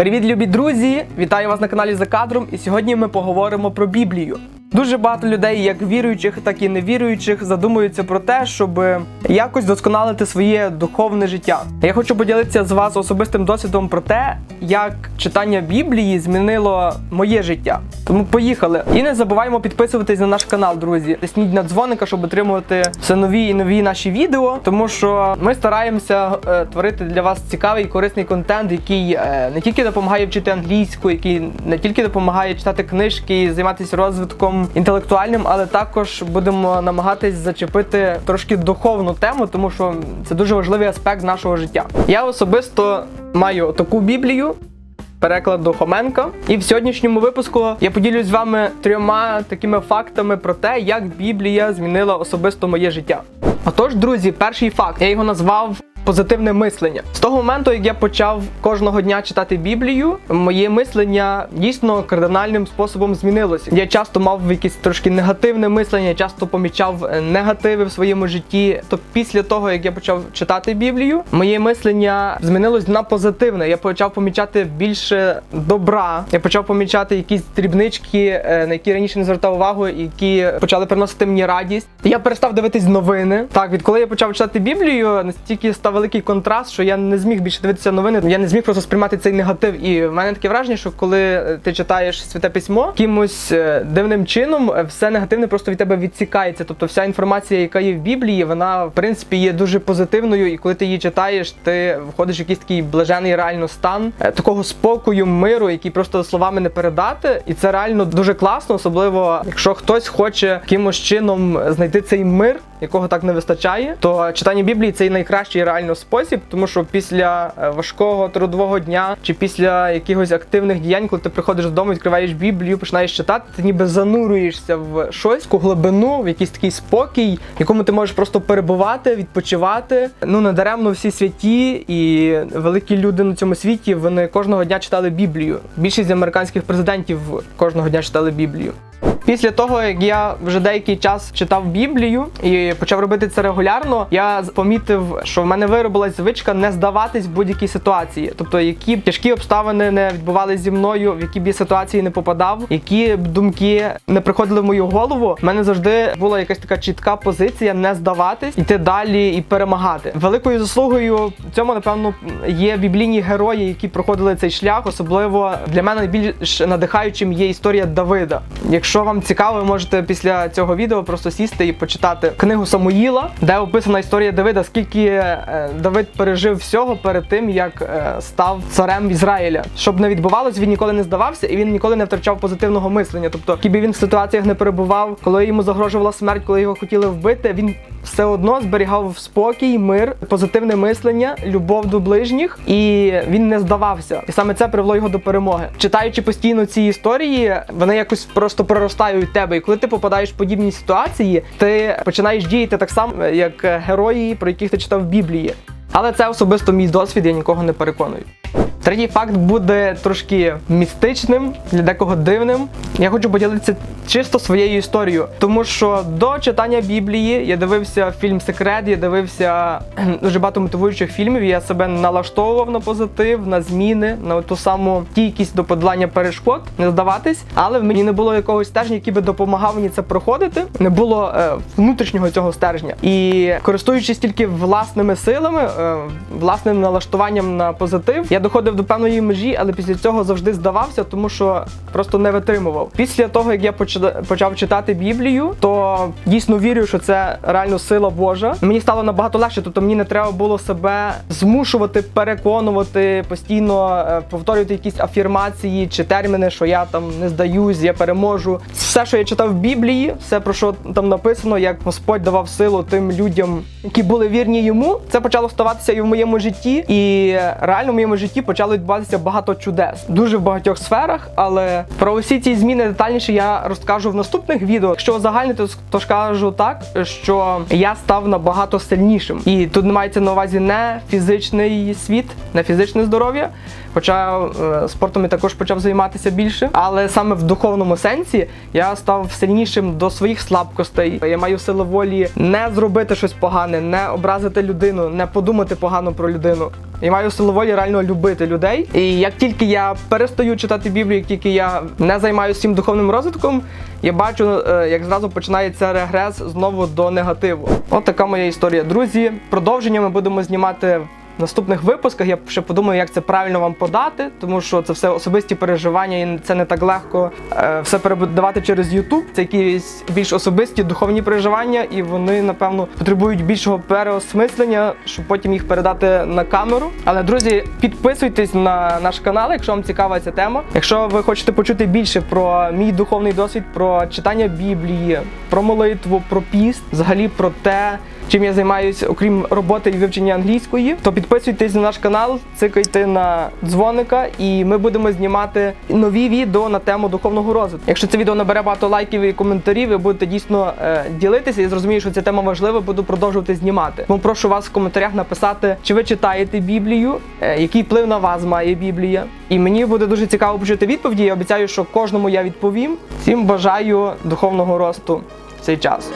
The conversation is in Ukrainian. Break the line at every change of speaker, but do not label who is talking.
Привіт, любі друзі! Вітаю вас на каналі за кадром. І сьогодні ми поговоримо про Біблію. Дуже багато людей, як віруючих, так і невіруючих, задумуються про те, щоб якось досконалити своє духовне життя. Я хочу поділитися з вас особистим досвідом про те, як читання Біблії змінило моє життя. Тому поїхали. І не забуваємо підписуватись на наш канал, друзі. Тисніть на дзвоника, щоб отримувати все нові і нові наші відео, тому що ми стараємося е, творити для вас цікавий і корисний контент, який е, не тільки допомагає вчити англійську, який не тільки допомагає читати книжки займатися розвитком інтелектуальним, але також будемо намагатись зачепити трошки духовну тему, тому що це дуже важливий аспект нашого життя. Я особисто маю таку біблію. Перекладу Хоменка. І в сьогоднішньому випуску я поділюсь з вами трьома такими фактами про те, як Біблія змінила особисто моє життя. Отож, друзі, перший факт я його назвав позитивне мислення. З того моменту, як я почав кожного дня читати Біблію, моє мислення дійсно кардинальним способом змінилося. Я часто мав якесь трошки негативне мислення, часто помічав е, негативи в своєму житті. То після того, як я почав читати Біблію, моє мислення змінилось на позитивне. Я почав помічати більше добра. Я почав помічати якісь дрібнички, е, на які раніше не звертав увагу, які почали приносити мені радість. Я перестав дивитись новини. Так, відколи я почав читати Біблію, настільки став великий контраст, що я не зміг більше дивитися новини. Я не зміг просто сприймати цей негатив. І в мене таке враження, що коли е, ти читаєш святе письмо, якимось е, дивним чином е, все негативне просто від тебе відсікається. Тобто вся інформація, яка є в Біблії, вона в принципі є дуже позитивною. І коли ти її читаєш, ти входиш в якийсь такий блажений реально стан такого спокою, миру, який просто словами не передати. І це реально дуже класно, особливо якщо хтось хоче якимось чином знайти цей мир, якого так не вистачає, то читання Біблії це найкращий реально спосіб, тому що після е, важкого трудового дня чи після якихось активних діянь, коли ти приходиш додому, відкриваєш Біблію, починаєш читати, ти ніби занурюєшся в щось, в глибину, в якийсь такий спокій, в якому ти можеш просто перебувати, відпочивати. Ну надаремно всі святі і великі люди на цьому світі вони кожного дня читали Біблію. Більшість американських президентів кожного дня читали Біблію. Після того, як я вже деякий час читав Біблію і почав робити це регулярно, я помітив, що в мене виробилась звичка не здаватись в будь-якій ситуації. Тобто, які б тяжкі обставини не відбувалися зі мною, в які б я ситуації не попадав, які б думки не приходили в мою голову. В мене завжди була якась така чітка позиція не здаватись, йти далі і перемагати. Великою заслугою цьому, напевно, є біблійні герої, які проходили цей шлях. Особливо для мене найбільш надихаючим є історія Давида. Якщо вам цікаво, ви можете після цього відео просто сісти і почитати книгу Самуїла, де описана історія Давида, скільки е, Давид пережив всього перед тим, як е, став царем Ізраїля. Щоб не відбувалось, він ніколи не здавався і він ніколи не втрачав позитивного мислення. Тобто, які би він в ситуаціях не перебував, коли йому загрожувала смерть, коли його хотіли вбити, він все одно зберігав спокій, мир, позитивне мислення, любов до ближніх, і він не здавався. І саме це привело його до перемоги. Читаючи постійно ці історії, вони якось просто проростають в тебе. І коли ти попадаєш в подібні ситуації, ти починаєш діяти так само, як герої, про яких ти читав в Біблії. Але це особисто мій досвід, я нікого не переконую. Третій факт буде трошки містичним, для декого дивним. Я хочу поділитися чисто своєю історією, тому що до читання Біблії я дивився фільм Секрет, я дивився дуже багато мотивуючих фільмів. Я себе налаштовував на позитив, на зміни, на ту саму стійкість до подолання перешкод, не здаватись. Але в мені не було якогось стержня, який би допомагав мені це проходити. Не було е, внутрішнього цього стержня. І користуючись тільки власними силами, е, власним налаштуванням на позитив, я доходив до певної межі, але після цього завжди здавався, тому що просто не витримував. Після того, як я почав читати Біблію, то дійсно вірю, що це реально сила Божа. Мені стало набагато легше, тобто мені не треба було себе змушувати, переконувати, постійно е, повторювати якісь афірмації чи терміни, що я там не здаюсь, я переможу. Все, що я читав в Біблії, все про що там написано, як Господь давав силу тим людям, які були вірні йому, це почало ставатися і в моєму житті, і реально в моєму житті почало відбуватися багато чудес, дуже в багатьох сферах. Але про усі ці зміни детальніше я розкажу в наступних відео. Якщо узагальнити, то ж кажу так, що я став набагато сильнішим, і тут не мається на увазі не фізичний світ, не фізичне здоров'я. Хоча е, спортом я також почав займатися більше, але саме в духовному сенсі я став сильнішим до своїх слабкостей. Я маю силу волі не зробити щось погане, не образити людину, не подумати погано про людину. Я маю силу волі реально любити людей. І як тільки я перестаю читати Біблію, як тільки я не займаюся цим духовним розвитком, я бачу, е, як зразу починається регрес знову до негативу. От така моя історія. Друзі, продовження ми будемо знімати. Наступних випусках я ще подумаю, як це правильно вам подати, тому що це все особисті переживання, і це не так легко е, все передавати через YouTube. Це якісь більш особисті духовні переживання, і вони, напевно, потребують більшого переосмислення, щоб потім їх передати на камеру. Але друзі, підписуйтесь на наш канал, якщо вам цікава ця тема. Якщо ви хочете почути більше про мій духовний досвід, про читання Біблії, про молитву, про піст, взагалі про те чим я займаюся, окрім роботи і вивчення англійської, то підписуйтесь на наш канал, цикайте на дзвоника, і ми будемо знімати нові відео на тему духовного розвитку. Якщо це відео набере багато лайків і коментарів, ви будете дійсно е, ділитися і зрозумію, що ця тема важлива, буду продовжувати знімати. Тому прошу вас в коментарях написати, чи ви читаєте Біблію, е, який вплив на вас має Біблія. І мені буде дуже цікаво почути відповіді. Я обіцяю, що кожному я відповім. Всім бажаю духовного росту в цей час.